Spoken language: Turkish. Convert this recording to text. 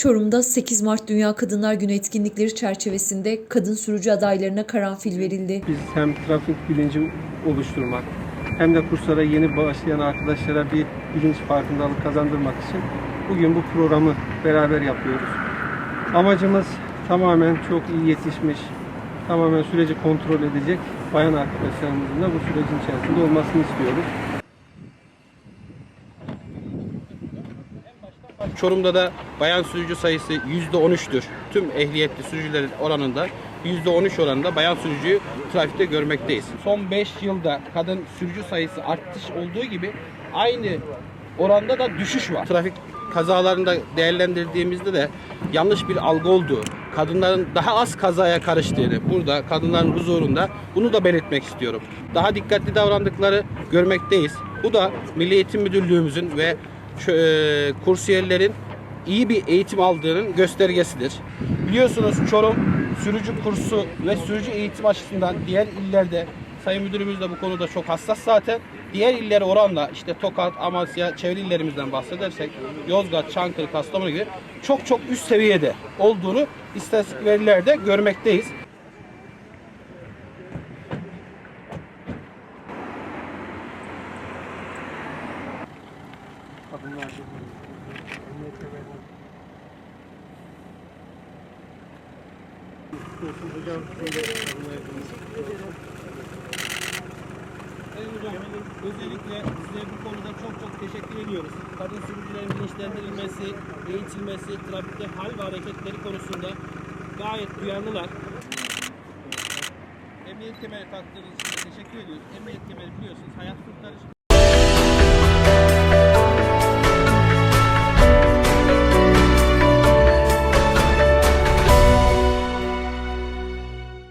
Çorum'da 8 Mart Dünya Kadınlar Günü etkinlikleri çerçevesinde kadın sürücü adaylarına karanfil verildi. Biz hem trafik bilinci oluşturmak hem de kurslara yeni başlayan arkadaşlara bir bilinç farkındalık kazandırmak için bugün bu programı beraber yapıyoruz. Amacımız tamamen çok iyi yetişmiş, tamamen süreci kontrol edecek bayan arkadaşlarımızın da bu sürecin içerisinde olmasını istiyoruz. Çorum'da da bayan sürücü sayısı %13'tür. Tüm ehliyetli sürücülerin oranında %13 oranında bayan sürücüyü trafikte görmekteyiz. Son 5 yılda kadın sürücü sayısı artış olduğu gibi aynı oranda da düşüş var. Trafik kazalarında değerlendirdiğimizde de yanlış bir algı olduğu, kadınların daha az kazaya karıştığını, burada kadınların huzurunda bunu da belirtmek istiyorum. Daha dikkatli davrandıkları görmekteyiz. Bu da Milli Eğitim Müdürlüğümüzün ve kursiyerlerin iyi bir eğitim aldığının göstergesidir. Biliyorsunuz Çorum sürücü kursu ve sürücü eğitim açısından diğer illerde Sayın Müdürümüz de bu konuda çok hassas zaten. Diğer illere oranla işte Tokat, Amasya, çevre illerimizden bahsedersek Yozgat, Çankırı, Kastamonu gibi çok çok üst seviyede olduğunu istatistik verilerde görmekteyiz. Sayın Hocam, özellikle size bu konuda çok çok teşekkür ediyoruz. Kadın sürücülerin bilinçlendirilmesi, eğitilmesi, trafikte hal ve hareketleri konusunda gayet duyarlılar. Emniyet kemeri taktığınız için teşekkür ediyoruz. Emniyet kemeri biliyorsunuz hayat kurtarır.